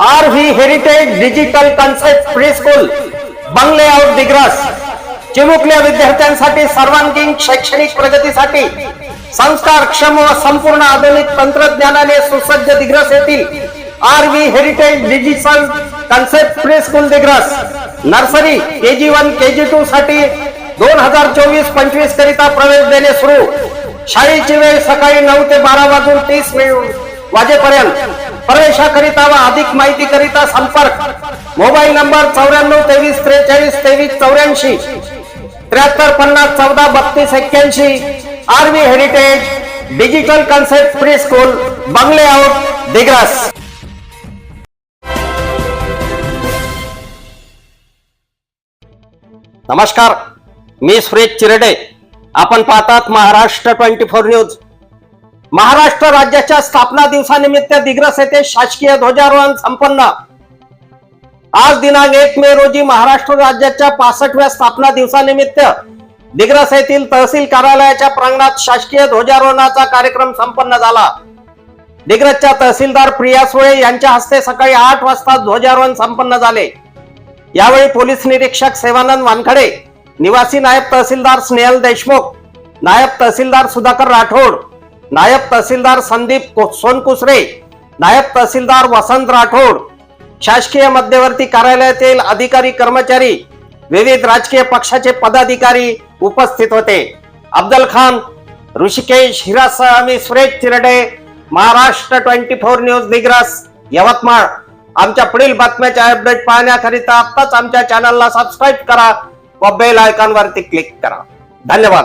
R V heritage digital concept pre school बंगले आउट दिग्रस चिमुकल्या विद्यार्थ्यांसाठी सर्वांगीण शैक्षणिक प्रगतीसाठी संस्कारक्षम व संपूर्ण आधुनिक तंत्रज्ञानाने सुसज्ज दिग्रस येथील R V heritage digital concept pre school Digras nursery K G one K G two साठी दोन हजार चोवीस पंचवीस करिता प्रवेश देणे सुरू. शाळेची वेळ सकाळी नऊ ते बारा वाजून तीस मिनिट वाजेपर्यंत प्रवेशाकरिता व अधिक माहिती करिता संपर्क. मोबाईल नंबर चौऱ्याण्णव तेवीस त्रेचाळीस तेवीस चौऱ्याऐंशी त्र्याहत्तर पन्नास चौदा बत्तीस एक्क्याऐंशी. Army heritage digital concept pre school बंगले आउट दिग्रस. नमस्कार मी सुरेश चिरडे. आपण पाहतात Maharashtra twenty four news. Maharashtra राज्याच्या स्थापना दिवसानिमित्त दिग्रस येथे शासकीय ध्वजारोहण संपन्न. आज दिनांक एक मे रोजी महाराष्ट्र राज्याच्या पासष्टव्या स्थापना दिवसानिमित्त दिग्रस येथील तहसील कार्यालयाच्या प्रांगणात शासकीय ध्वजारोहणाचा कार्यक्रम संपन्न झाला. दिग्रसच्या तहसीलदार प्रिया सुळे यांच्या हस्ते सकाळी आठ वाजता ध्वजारोहण संपन्न झाले. यावेळी पोलीस निरीक्षक सेवानंद वानखडे निवासी नायब तहसीलदार स्नेहल देशमुख नायब तहसीलदार सुधाकर राठोड नायब तहसीलदार संदीप को- सोनकुसरे नायब तहसीलदार वसंत राठोड शासकीय मध्यवर्ती कार्यालयातील अधिकारी कर्मचारी विविध राजकीय पक्षाचे पदाधिकारी उपस्थित होते. अब्दल खान ऋषिकेश हिरासह मी Suresh Chirade Maharashtra twenty four news Digras Yavatmal. आमच्या पुढील बातम्याचे अपडेट पाहण्याकरिता आत्ताच आमच्या चॅनलला सबस्क्राईब करा व बेल आयकॉनवरती क्लिक करा. धन्यवाद.